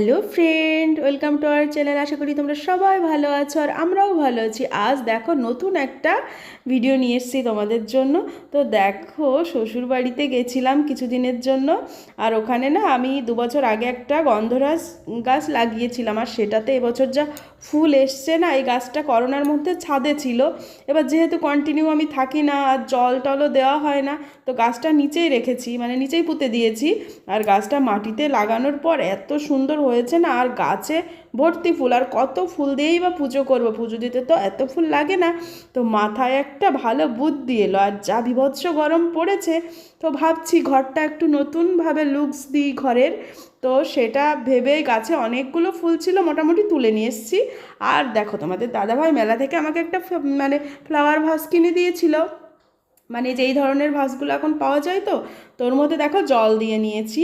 Hello friend welcome to our channel আশা করি তোমরা সবাই ভালো আছো আর আমরাও ভালো আছি। আজ দেখো নতুন একটা ভিডিও নিয়ে এসেছি তোমাদের জন্য। তো দেখো শ্বশুর বাড়িতে গেছিলাম কিছুদিনের জন্য। আর ওখানে না আমি দু বছর আগে একটা গন্ধরাজ গাছ লাগিয়েছিলাম আর সেটাতে এবছর যা ফুল এসছে না, এই গাছটা করোনার মধ্যে ছাদে ছিল। এবার যেহেতু কন্টিনিউ আমি থাকি না, আর জল টলও দেওয়া হয় না, তো গাছটা নিচেই রেখেছি মানে নিচেই পুঁতে দিয়েছি। আর গাছটা মাটিতে লাগানোর পর এত সুন্দর হয়েছে না? আর গাছে ভর্তি ফুল, আর কত ফুল দিয়েই বা পুজো করব? পুজো দিতে তো এত ফুল লাগে না। তো মাথায় একটা ভালো বুদ্ধি এলো, আর যা বিভৎস গরম পড়েছে, তো ভাবছি ঘরটা একটু নতুনভাবে লুকস দিই ঘরের। তো সেটা ভেবে গাছে অনেকগুলো ফুল ছিল, মোটামুটি তুলে নিয়ে এসেছি। আর দেখো, তোমাদের দাদাভাই মেলা থেকে আমাকে একটা মানে ফ্লাওয়ার ভাস কিনে দিয়েছিল। মানে যেই ধরনের ভাসগুলো এখন পাওয়া যায় তো, তোর মধ্যে দেখো জল দিয়ে নিয়েছি,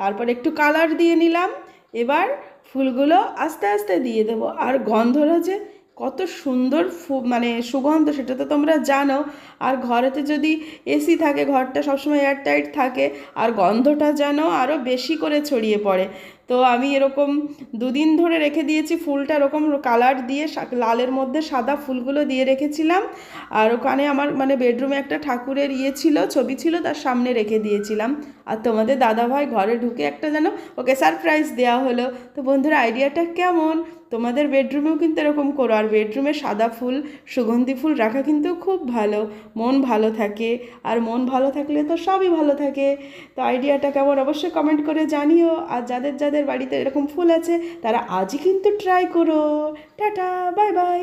তারপর একটু কালার দিয়ে নিলাম। এবার ফুলগুলো আস্তে আস্তে দিয়ে দেবো। আর গন্ধরাজে কত সুন্দর মানে সুগন্ধ সেটা তো তোমরা জানো। আর ঘরেতে যদি এসি থাকে, ঘরটা সবসময় এয়ারটাইট থাকে, আর গন্ধটা যেন আরও বেশি করে ছড়িয়ে পড়ে। তো আমি এরকম দুদিন ধরে রেখে দিয়েছি, ফুলটা এরকম কালার দিয়ে লালের মধ্যে সাদা ফুলগুলো দিয়ে রেখেছিলাম। আর ওখানে আমার মানে বেডরুমে একটা ঠাকুরের ইয়ে ছিল, ছবি ছিল, তার সামনে রেখে দিয়েছিলাম। আর তোমাদের দাদাভাই ঘরে ঢুকে একটা যেন ওকে সারপ্রাইজ দেওয়া হলো। তো বন্ধুরা আইডিয়াটা কেমন? তোমাদের বেডরুমেও কিন্তু এরকম করো, আর বেডরুমে সাদা ফুল, সুগন্ধি ফুল রাখা কিন্তু খুব ভালো। মন ভালো থাকে, আর মন ভালো থাকলে তো সবই ভালো থাকে। তো আইডিয়াটা কেমন অবশ্যই কমেন্ট করে জানিও। আর যাদের যাদের বাড়িতে এরকম ফুল আছে, তারা আজই কিন্তু ট্রাই করো। Tata bye bye